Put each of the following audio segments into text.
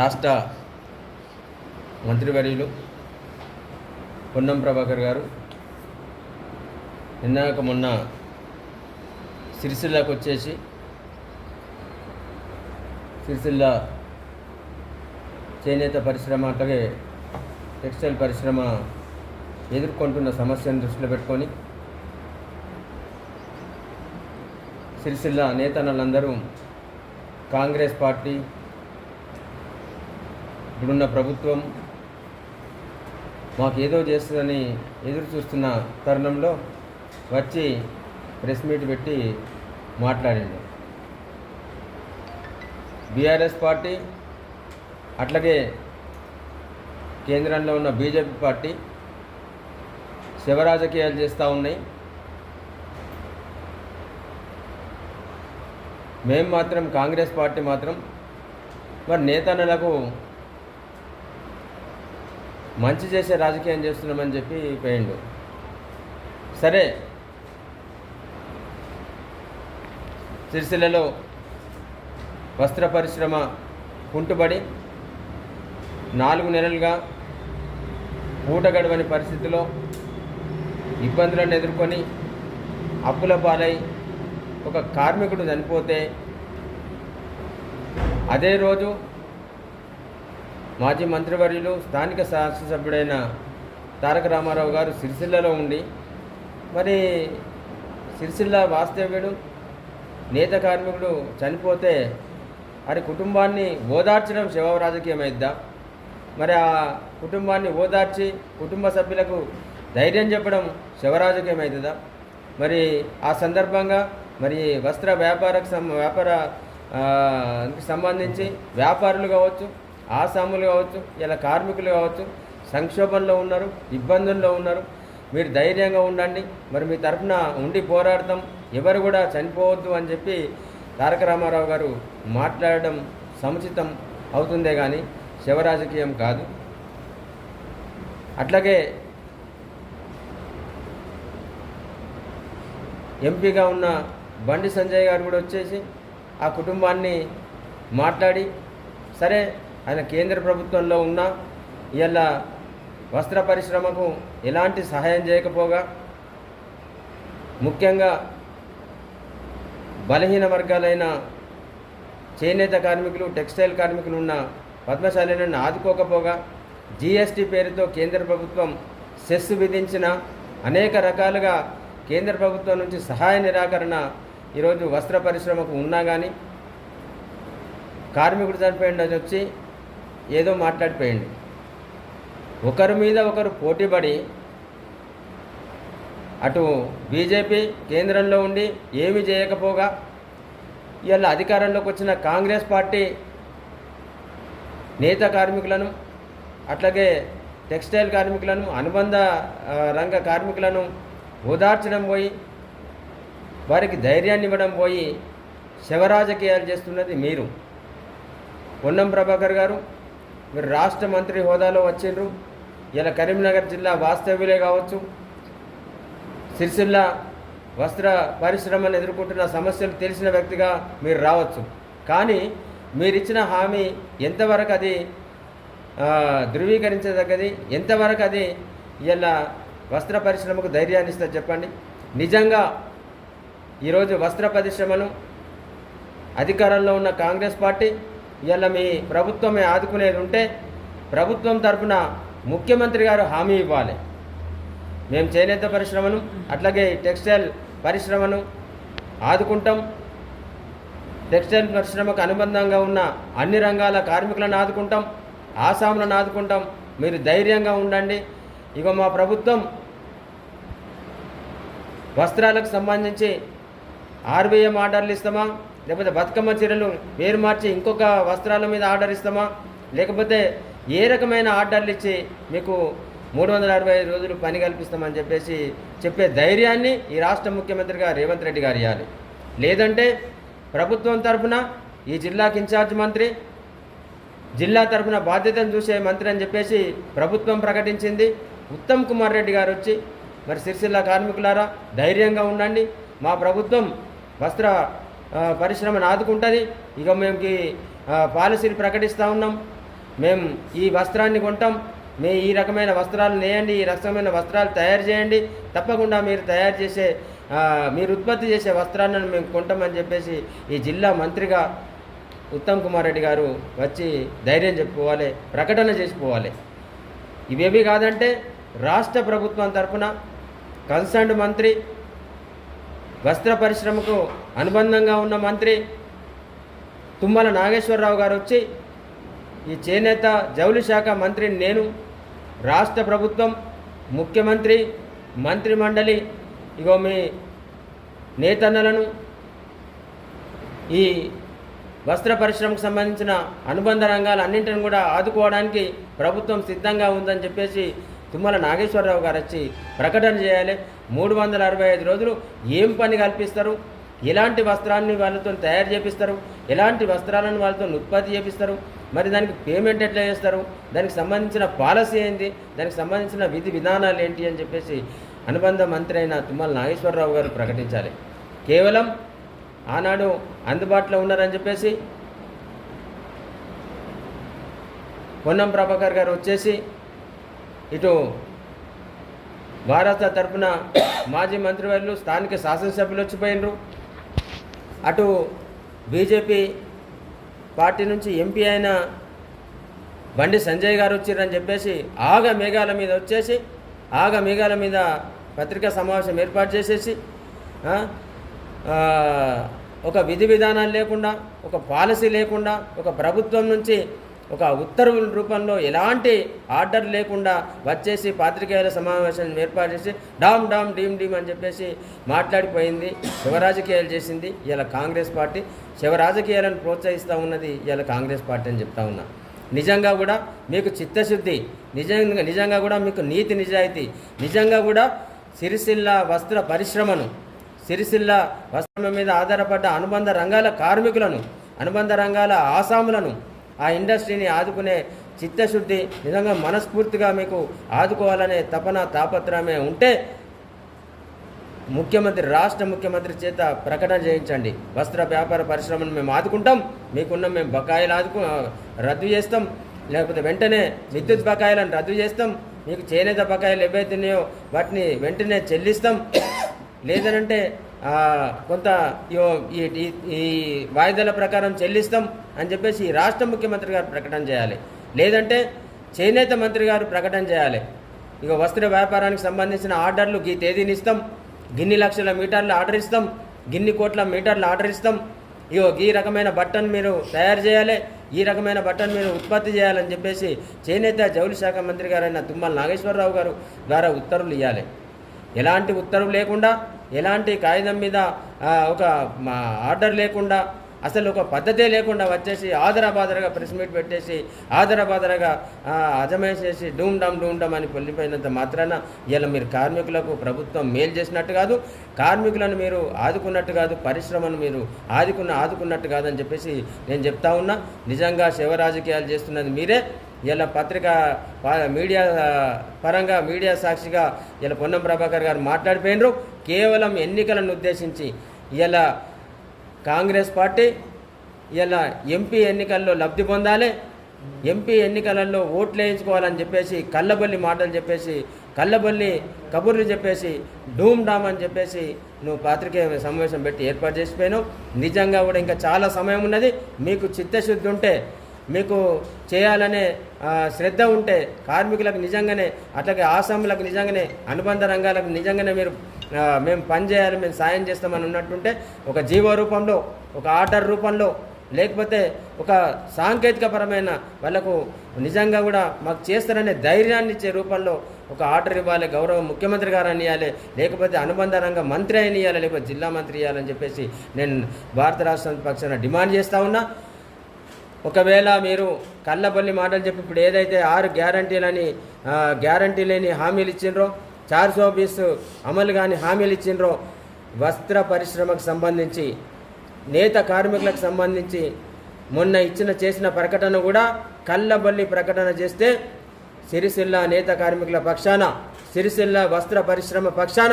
రాష్ట్ర మంత్రివర్యులు పొన్నం ప్రభాకర్ గారు. నిన్నాక మొన్న సిరిసిల్లాకు వచ్చేసి సిరిసిల్ల చేనేత పరిశ్రమ అట్లాగే టెక్స్టైల్ పరిశ్రమ ఎదుర్కొంటున్న సమస్యను దృష్టిలో పెట్టుకొని సిరిసిల్ల నేతన్నలందరూ కాంగ్రెస్ పార్టీ ఇప్పుడున్న ప్రభుత్వం మాకు ఏదో చేస్తుందని ఎదురు చూస్తున్న తరుణంలో వచ్చి ప్రెస్ మీట్ పెట్టి మాట్లాడిండు బీఆర్ఎస్ పార్టీ అట్లాగే కేంద్రంలో ఉన్న బీజేపీ పార్టీ శివరాజకీయాలు చేస్తూ ఉన్నాయి. మేము మాత్రం కాంగ్రెస్ పార్టీ మాత్రం మరి నేతన్నలకు మంచి చేసే రాజకీయం చేస్తున్నామని చెప్పి పోయిండు. సరే. సిరిసిల్లలో వస్త్ర పరిశ్రమ కుంటుబడి నాలుగు నెలలుగా పూట గడవని పరిస్థితిలో ఇబ్బందులను ఎదుర్కొని అప్పుల పాలై ఒక కార్మికుడు చనిపోతే అదే రోజు మాజీ మంత్రివర్యులు స్థానిక శాసనసభ్యుడైన తారక రామారావు గారు సిరిసిల్లలో ఉండి మరి సిరిసిల్ల వాస్తవ్యుడు నేత కార్మికుడు చనిపోతే మరి కుటుంబాన్ని ఓదార్చడం శివ రాజకీయం అయిద్దా మరి ఆ కుటుంబాన్ని ఓదార్చి కుటుంబ సభ్యులకు ధైర్యం చెప్పడం శివరాజకీయం అవుతుందా మరి ఆ సందర్భంగా మరి వస్త్ర వ్యాపారకు సం వ్యాపార సంబంధించి వ్యాపారులు కావచ్చు ఆసాములు కావచ్చు ఇలా కార్మికులు కావచ్చు సంక్షోభంలో ఉన్నారు ఇబ్బందుల్లో ఉన్నారు. మీరు ధైర్యంగా ఉండండి. మరి మీ తరఫున ఉండి పోరాడతాం. ఎవరు కూడా చనిపోవద్దు అని చెప్పి తారక రామారావు గారు మాట్లాడడం సముచితం అవుతుందే కానీ శివరాజకీయం కాదు. అట్లాగే ఎంపీగా ఉన్న బండి సంజయ్ గారు కూడా వచ్చేసి ఆ కుటుంబాన్ని మాట్లాడి సరే ఆయన కేంద్ర ప్రభుత్వంలో ఉన్న ఇలా వస్త్ర పరిశ్రమకు ఎలాంటి సహాయం చేయకపోగా ముఖ్యంగా బలహీన వర్గాలైన చేనేత కార్మికులు టెక్స్టైల్ కార్మికులు ఉన్న పద్మశాలిలను ఆదుకోకపోగా జీఎస్టీ పేరుతో కేంద్ర ప్రభుత్వం సెస్ విధించిన అనేక రకాలుగా కేంద్ర ప్రభుత్వం నుంచి సహాయ నిరాకరణ ఈరోజు వస్త్ర పరిశ్రమకు ఉన్నా కానీ కార్మికుడు చనిపోయింది వచ్చి ఏదో మాట్లాడిపోయింది. ఒకరి మీద ఒకరు పోటీపడి అటు బీజేపీ కేంద్రంలో ఉండి ఏమి చేయకపోగా ఇవాళ అధికారంలోకి వచ్చిన కాంగ్రెస్ పార్టీ నేత కార్మికులను అట్లాగే టెక్స్టైల్ కార్మికులను అనుబంధ రంగ కార్మికులను ఓదార్చడం పోయి వారికి ధైర్యాన్ని ఇవ్వడం పోయి శవరాజకీయాలు చేస్తున్నది మీరు. పొన్నం ప్రభాకర్ గారు మీరు రాష్ట్ర మంత్రి హోదాలో వచ్చిండ్రు. ఇలా కరీంనగర్ జిల్లా వాస్తవ్యులే కావచ్చు. సిరిసిల్ల వస్త్ర పరిశ్రమను ఎదుర్కొంటున్న సమస్యలు తెలిసిన వ్యక్తిగా మీరు రావచ్చు. కానీ మీరిచ్చిన హామీ ఎంతవరకు అది ధృవీకరించదగ్గది? ఎంతవరకు అది ఇలా వస్త్ర పరిశ్రమకు ధైర్యాన్ని ఇస్తుంది చెప్పండి. నిజంగా ఈరోజు వస్త్ర పరిశ్రమను అధికారంలో ఉన్న కాంగ్రెస్ పార్టీ ఇవాళ మీ ప్రభుత్వమే ఆదుకునేది ఉంటే ప్రభుత్వం తరఫున ముఖ్యమంత్రి గారు హామీ ఇవ్వాలి. మేము చేనేత పరిశ్రమను అట్లాగే టెక్స్టైల్ పరిశ్రమను ఆదుకుంటాం. టెక్స్టైల్ పరిశ్రమకు అనుబంధంగా ఉన్న అన్ని రంగాల కార్మికులను ఆదుకుంటాం ఆసాములను ఆదుకుంటాం. మీరు ధైర్యంగా ఉండండి. ఇక మా ప్రభుత్వం వస్త్రాలకు సంబంధించి ఆర్బీఎం ఆర్డర్లు ఇస్తామా? లేకపోతే బతుకమ్మ చీరలు వేరు మార్చి ఇంకొక వస్త్రాల మీద ఆర్డర్ ఇస్తామా? లేకపోతే ఏ రకమైన ఆర్డర్లు ఇచ్చి మీకు మూడు వందల అరవై ఐదు రోజులు పని కల్పిస్తామని చెప్పేసి చెప్పే ధైర్యాన్ని ఈ రాష్ట్ర ముఖ్యమంత్రిగా రేవంత్ రెడ్డి గారు ఇవ్వాలి లేదంటే ప్రభుత్వం తరఫున ఈ జిల్లాకి ఇన్ఛార్జ్ మంత్రి జిల్లా తరఫున బాధ్యతను చూసే మంత్రి అని చెప్పేసి ప్రభుత్వం ప్రకటించింది. ఉత్తమ్ కుమార్ రెడ్డి గారు వచ్చి మరి సిరిసిల్ల కార్మికులారా ధైర్యంగా ఉండండి. మా ప్రభుత్వం వస్త్ర పరిశ్రమను ఆదుకుంటుంది ఇక మేము పాలసీలు ప్రకటిస్తూ ఉన్నాం. మేము ఈ వస్త్రాన్ని కొంటాం. మే ఈ రకమైన వస్త్రాలు నేయండి ఈ రకమైన వస్త్రాలు తయారు చేయండి. తప్పకుండా మీరు తయారు చేసే మీరు ఉత్పత్తి చేసే వస్త్రాలను మేము కొంటామని చెప్పేసి ఈ జిల్లా మంత్రిగా ఉత్తమ్ కుమార్ రెడ్డి గారు వచ్చి ధైర్యం చెప్పుకోవాలి ప్రకటన చేసిపోవాలి ఇవేవి కాదంటే రాష్ట్ర ప్రభుత్వం తరఫున కన్సర్న్ మంత్రి వస్త్ర పరిశ్రమకు అనుబంధంగా ఉన్న మంత్రి తుమ్మల నాగేశ్వరరావు గారు వచ్చి ఈ చేనేత జౌలి శాఖ మంత్రిని నేను రాష్ట్ర ప్రభుత్వం ముఖ్యమంత్రి మంత్రిమండలి ఇగో మీ నేతన్నలను ఈ వస్త్ర పరిశ్రమకు సంబంధించిన అనుబంధ రంగాలు అన్నింటిని కూడా ఆదుకోవడానికి ప్రభుత్వం సిద్ధంగా ఉందని చెప్పేసి తుమ్మల నాగేశ్వరరావు గారు వచ్చి ప్రకటన చేయాలి. మూడు వందల అరవై ఐదు రోజులు ఏం పని కల్పిస్తారు? ఎలాంటి వస్త్రాన్ని వాళ్ళతో తయారు చేపిస్తారు? ఎలాంటి వస్త్రాలను వాళ్ళతో ఉత్పత్తి చేపిస్తారు? మరి దానికి పేమెంట్ ఎట్లా చేస్తారు? దానికి సంబంధించిన పాలసీ ఏంటి దానికి సంబంధించిన విధి విధానాలు ఏంటి అని చెప్పేసి అనుబంధ మంత్రి అయిన తుమ్మల నాగేశ్వరరావు గారు ప్రకటించాలి. కేవలం ఆనాడు అందుబాటులో ఉన్నారని చెప్పేసి పొన్నం ప్రభాకర్ గారు వచ్చేసి ఇటు భారత తరపున మాజీ మంత్రివర్యులు స్థానిక శాసనసభ్యులు వచ్చిపోయినరు. అటు బీజేపీ పార్టీ నుంచి ఎంపీ అయిన బండి సంజయ్ గారు వచ్చిర్రని చెప్పేసి ఆగ మేఘాల మీద వచ్చేసి ఆగ మేఘాల మీద పత్రికా సమావేశం ఏర్పాటు చేసేసి ఒక విధి విధానాలు లేకుండా ఒక పాలసీ లేకుండా ఒక ప్రభుత్వం నుంచి ఒక ఉత్తర్వుల రూపంలో ఎలాంటి ఆర్డర్ లేకుండా వచ్చేసి పాత్రికేయుల సమావేశాన్ని ఏర్పాటు చేసి డామ్ డామ్ డీమ్ డీమ్ అని చెప్పేసి మాట్లాడిపోయింది శివరాజకీయాలు చేసింది ఇలా కాంగ్రెస్ పార్టీ. శివరాజకీయాలను ప్రోత్సహిస్తూ ఉన్నది ఇలా కాంగ్రెస్ పార్టీ అని చెప్తా ఉన్నా. నిజంగా కూడా మీకు చిత్తశుద్ధి నిజంగా నిజంగా కూడా మీకు నీతి నిజాయితీ నిజంగా కూడా సిరిసిల్ల వస్త్ర పరిశ్రమను సిరిసిల్ల వస్త్రం మీద ఆధారపడ్డ అనుబంధ రంగాల కార్మికులను అనుబంధ రంగాల ఆసాములను ఆ ఇండస్ట్రీని ఆదుకునే చిత్తశుద్ధి నిజంగా మనస్ఫూర్తిగా మీకు ఆదుకోవాలనే తపన తాపత్రమే ఉంటే ముఖ్యమంత్రి రాష్ట్ర ముఖ్యమంత్రి చేత ప్రకటన చేయించండి. వస్త్ర వ్యాపార పరిశ్రమను మేము ఆదుకుంటాం. మీకున్న మేము బకాయిలు ఆదుకు రద్దు చేస్తాం. లేకపోతే వెంటనే విద్యుత్ బకాయిలను రద్దు చేస్తాం. మీకు చేనేత బకాయిలు ఏవైతున్నాయో వాటిని వెంటనే చెల్లిస్తాం. లేదనంటే కొంత ఈ ఈ- వాయిదాల ప్రకారం చెల్లిస్తాం అని చెప్పేసి ఈ రాష్ట్ర ముఖ్యమంత్రి గారు ప్రకటన చేయాలి. లేదంటే చేనేత మంత్రి గారు ప్రకటన చేయాలి. ఇక వస్త్ర వ్యాపారానికి సంబంధించిన ఆర్డర్లు ఈ తేదీని ఇస్తాం. గిన్ని లక్షల మీటర్లు ఆర్డర్ ఇస్తాం. గిన్ని కోట్ల మీటర్లు ఆర్డర్ ఇస్తాం. ఇగో ఈ రకమైన బట్టను మీరు తయారు చేయాలి. ఈ రకమైన బట్టను మీరు ఉత్పత్తి చేయాలని చెప్పేసి చేనేత జౌలి శాఖ మంత్రి గారైన తుమ్మల నాగేశ్వరరావు గారు ద్వారా ఉత్తర్వులు ఇవ్వాలి ఎలాంటి ఉత్తర్వు లేకుండా ఎలాంటి కాగితం మీద ఒక ఆర్డర్ లేకుండా అసలు ఒక పద్ధతే లేకుండా వచ్చేసి ఆదరాబాదరగా ప్రెస్ మీట్ పెట్టేసి ఆదరాబాదరగా అజమేసేసి డూమ్ డమ్ డూమ్ డమ్ అని పొల్లిపోయినంత మాత్రాన ఇలా మీరు కార్మికులకు ప్రభుత్వం మేలు చేసినట్టు కాదు. కార్మికులను మీరు ఆదుకున్నట్టు కాదు పరిశ్రమను మీరు ఆదుకున్న ఆదుకున్నట్టు కాదని చెప్పేసి నేను చెప్తా ఉన్నా. నిజంగా శివ రాజకీయాలు చేస్తున్నది మీరే. ఇలా పత్రిక ప- మీడియా పరంగా మీడియా సాక్షిగా ఇలా పొన్నం ప్రభాకర్ గారు మాట్లాడిపోయినరు. కేవలం ఎన్నికలను ఉద్దేశించి ఇలా కాంగ్రెస్ పార్టీ ఇలా ఎంపీ ఎన్నికల్లో లబ్ధి పొందాలి ఎంపీ ఎన్నికలలో ఓట్లు వేయించుకోవాలని చెప్పేసి కళ్ళబల్లి మాటలు చెప్పేసి కళ్ళబల్లి కబుర్లు చెప్పేసి డూమ్ డామ్ అని చెప్పేసి నువ్వు పాత్రికేయ సమావేశం పెట్టి ఏర్పాటు చేసిపోయాను నిజంగా కూడా ఇంకా చాలా సమయం ఉన్నది. మీకు చిత్తశుద్ధి ఉంటే మీకు చేయాలనే శ్రద్ధ ఉంటే కార్మికులకు నిజంగానే అట్లాగే ఆసాములకు నిజంగానే అనుబంధ రంగాలకు నిజంగానే మీరు మేము పని చేయాలి మేము సాయం చేస్తామని ఉన్నట్టుంటే ఒక జీవ రూపంలో ఒక ఆర్డర్ రూపంలో లేకపోతే ఒక సాంకేతికపరమైన వాళ్ళకు నిజంగా కూడా మాకు చేస్తారనే ధైర్యాన్ని ఇచ్చే రూపంలో ఒక ఆర్డర్ ఇవ్వాలి గౌరవ ముఖ్యమంత్రి గారు అనియాలి ఇవ్వాలి లేకపోతే అనుబంధ రంగ మంత్రి అయిన ఇవ్వాలి లేకపోతే జిల్లా మంత్రి ఇవ్వాలని చెప్పేసి నేను భారత రాష్ట్ర పక్షాన డిమాండ్ చేస్తూ ఉన్నా. ఒకవేళ మీరు కళ్ళబల్లి మాటలు చెప్పి ఇప్పుడు ఏదైతే ఆరు గ్యారంటీలని గ్యారంటీ లేని హామీలు ఇచ్చిండ్రో చార్ సో అమలు కాని హామీలు ఇచ్చిండ్రో వస్త్ర పరిశ్రమకు సంబంధించి నేత కార్మికులకు సంబంధించి మొన్న ఇచ్చిన చేసిన ప్రకటన కూడా కళ్ళబల్లి ప్రకటన చేస్తే సిరిసిల్ల నేత కార్మికుల పక్షాన సిరిసిల్ల వస్త్ర పరిశ్రమ పక్షాన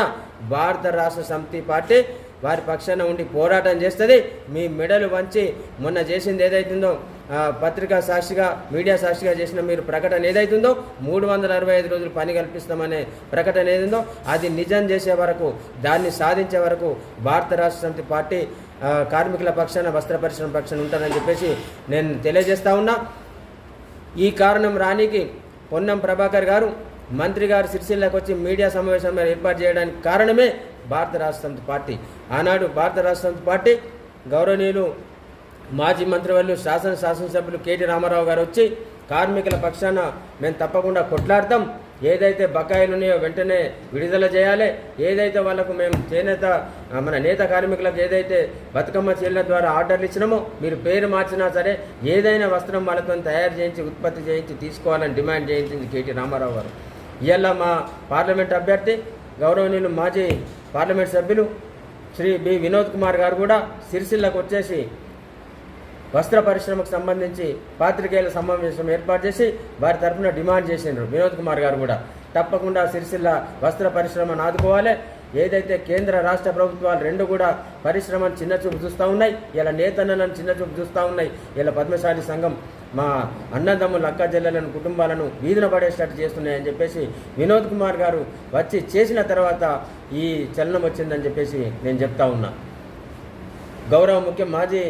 భారత రాష్ట్ర సమితి పార్టీ వారి పక్షాన ఉండి పోరాటం చేస్తుంది. మీ మెడలు వంచి మొన్న చేసింది ఏదైతుందో పత్రికా సాక్షిగా మీడియా సాక్షిగా చేసిన మీరు ప్రకటన ఏదైతుందో మూడు వందల అరవై ఐదు రోజులు పని కల్పిస్తామనే ప్రకటన ఏదిందో అది నిజం చేసే వరకు దాన్ని సాధించే వరకు భారత రాష్ట్ర సమితి పార్టీ కార్మికుల పక్షాన వస్త్ర పరిశ్రమ పక్షాన ఉంటానని చెప్పేసి నేను తెలియజేస్తా ఉన్నా. ఈ కారణం రానికి పొన్నం ప్రభాకర్ గారు మంత్రి గారు సిరిసిల్లకు వచ్చి మీడియా సమావేశం ఏర్పాటు చేయడానికి కారణమే భారత రాష్ట్ర సమితి పార్టీ. ఆనాడు భారత రాష్ట్ర సమితి పార్టీ గౌరవనీయులు మాజీ మంత్రివర్యులు శాసన శాసనసభ్యులు కేటీ రామారావు గారు వచ్చి కార్మికుల పక్షాన మేము తప్పకుండా కొట్లాడతాం. ఏదైతే బకాయిలు ఉన్నాయో వెంటనే విడుదల చేయాలి. ఏదైతే వాళ్ళకు మేము చేనేత మన నేత కార్మికులకు ఏదైతే బతుకమ్మ చీరల ద్వారా ఆర్డర్లు ఇచ్చినామో మీరు పేరు మార్చినా సరే ఏదైనా వస్త్రం వాళ్ళతో తయారు చేయించి ఉత్పత్తి చేయించి తీసుకోవాలని డిమాండ్ చేయించింది కేటీ రామారావు గారు. ఇవాళ మా పార్లమెంట్ అభ్యర్థి గౌరవనీయులు మాజీ పార్లమెంట్ సభ్యులు శ్రీ బి వినోద్ కుమార్ గారు కూడా సిరిసిల్లకు వచ్చేసి వస్త్ర పరిశ్రమకు సంబంధించి పాత్రికేయుల సమావేశం ఏర్పాటు చేసి వారి తరఫున డిమాండ్ చేసిండ్రు. వినోద్ కుమార్ గారు కూడా. తప్పకుండా సిరిసిల్ల వస్త్ర పరిశ్రమను ఆదుకోవాలి. ఏదైతే కేంద్ర రాష్ట్ర ప్రభుత్వాలు రెండు కూడా పరిశ్రమను చిన్న చూపు చూస్తూ ఉన్నాయి ఇలా నేతన్నలను చిన్న చూపు చూస్తూ ఉన్నాయి ఇలా పద్మశాలి సంఘం మా అన్నదమ్ముల అక్క చెల్లెలను కుటుంబాలను వీధిన పడేటట్టు చేస్తున్నాయని చెప్పేసి వినోద్ కుమార్ గారు వచ్చి చేసిన తర్వాత ఈ చలనం వచ్చిందని చెప్పేసి నేను చెప్తా ఉన్నా. గౌరవ ముఖ్యం మాజీ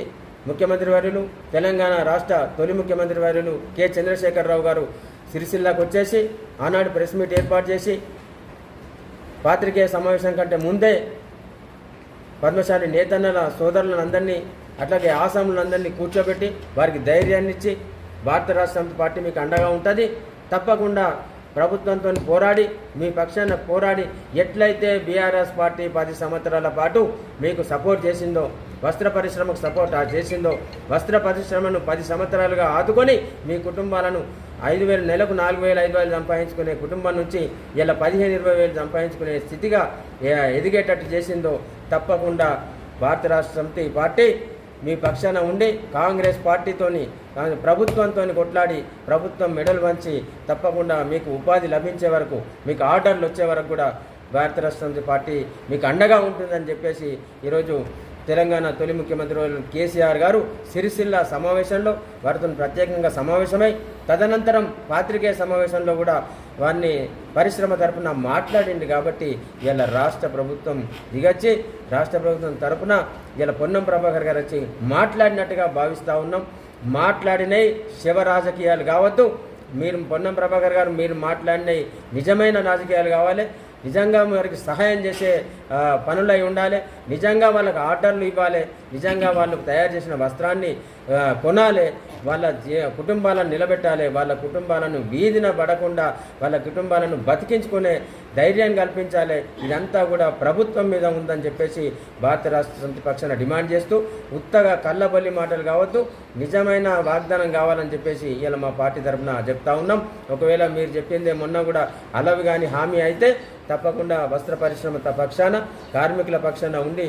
ముఖ్యమంత్రి వర్యులు తెలంగాణ రాష్ట్ర తొలి ముఖ్యమంత్రి వర్యులు కె. చంద్రశేఖరరావు గారు సిరిసిల్లాకు వచ్చేసి ఆనాడు ప్రెస్ మీట్ ఏర్పాటు చేసి పాత్రికేయ సమావేశం కంటే ముందే పద్మశాలి నేతన్నల సోదరులందరినీ అట్లాగే ఆసాములందరినీ కూర్చోబెట్టి వారికి ధైర్యాన్ని ఇచ్చి భారత రాష్ట్ర పార్టీ మీకు అండగా ఉంటుంది. తప్పకుండా ప్రభుత్వంతో పోరాడి మీ పక్షాన పోరాడి ఎట్లయితే బీఆర్ఎస్ పార్టీ పది సంవత్సరాల పాటు మీకు సపోర్ట్ చేసిందో వస్త్ర పరిశ్రమకు సపోర్ట్ చేసిందో వస్త్ర పరిశ్రమను పది సంవత్సరాలుగా ఆదుకొని మీ కుటుంబాలను ఐదు వేలు నెలకు నాలుగు వేలు ఐదు వేలు సంపాదించుకునే కుటుంబం నుంచి ఇలా పదిహేను ఇరవై వేలు సంపాదించుకునే స్థితిగా ఎదిగేటట్టు చేసిందో తప్పకుండా భారత రాష్ట్ర సమితి పార్టీ మీ పక్షాన ఉండి కాంగ్రెస్ పార్టీతోని ప్రభుత్వంతో కొట్లాడి ప్రభుత్వం మెడల్ వంచి తప్పకుండా మీకు ఉపాధి లభించే వరకు మీకు ఆర్డర్లు వచ్చే వరకు కూడా భారత రాష్ట్ర సమితి పార్టీ మీకు అండగా ఉంటుందని చెప్పేసి ఈరోజు తెలంగాణ తొలి ముఖ్యమంత్రి కేసీఆర్ గారు సిరిసిల్ల సమావేశంలో వారితో ప్రత్యేకంగా సమావేశమై తదనంతరం పాత్రికేయ సమావేశంలో కూడా వారిని పరిశ్రమ తరపున మాట్లాడింది కాబట్టి ఇలా రాష్ట్ర ప్రభుత్వం దిగచ్చి రాష్ట్ర ప్రభుత్వం తరపున ఇలా పొన్నం ప్రభాకర్ గారు వచ్చి మాట్లాడినట్టుగా భావిస్తూ ఉన్నాం. మాట్లాడినవి శివ రాజకీయాలు కావద్దు. మీరు పొన్నం ప్రభాకర్ గారు మీరు మాట్లాడినవి నిజమైన రాజకీయాలు కావాలి. నిజంగా వారికి సహాయం చేసే పనులు అయి ఉండాలి. నిజంగా వాళ్ళకి ఆర్డర్లు ఇవ్వాలి. నిజంగా వాళ్ళకు తయారు చేసిన వస్త్రాన్ని కొనాలి. వాళ్ళ జీ- కుటుంబాలను నిలబెట్టాలి వాళ్ళ కుటుంబాలను వీధిన పడకుండా వాళ్ళ కుటుంబాలను బతికించుకునే ధైర్యం కల్పించాలి. ఇదంతా కూడా ప్రభుత్వం మీద ఉందని చెప్పేసి భారత రాష్ట్ర సమితి పక్షాన డిమాండ్ చేస్తూ ఉత్తగా కళ్ళబల్లి మాటలు కావద్దు నిజమైన వాగ్దానం కావాలని చెప్పేసి ఇలా మా పార్టీ తరఫున చెప్తా ఉన్నాం. ఒకవేళ మీరు చెప్పిందే మొన్న కూడా అలవి కానీ హామీ అయితే తప్పకుండా వస్త్ర పరిశ్రమ పక్షాన కార్మికుల పక్షాన ఉండి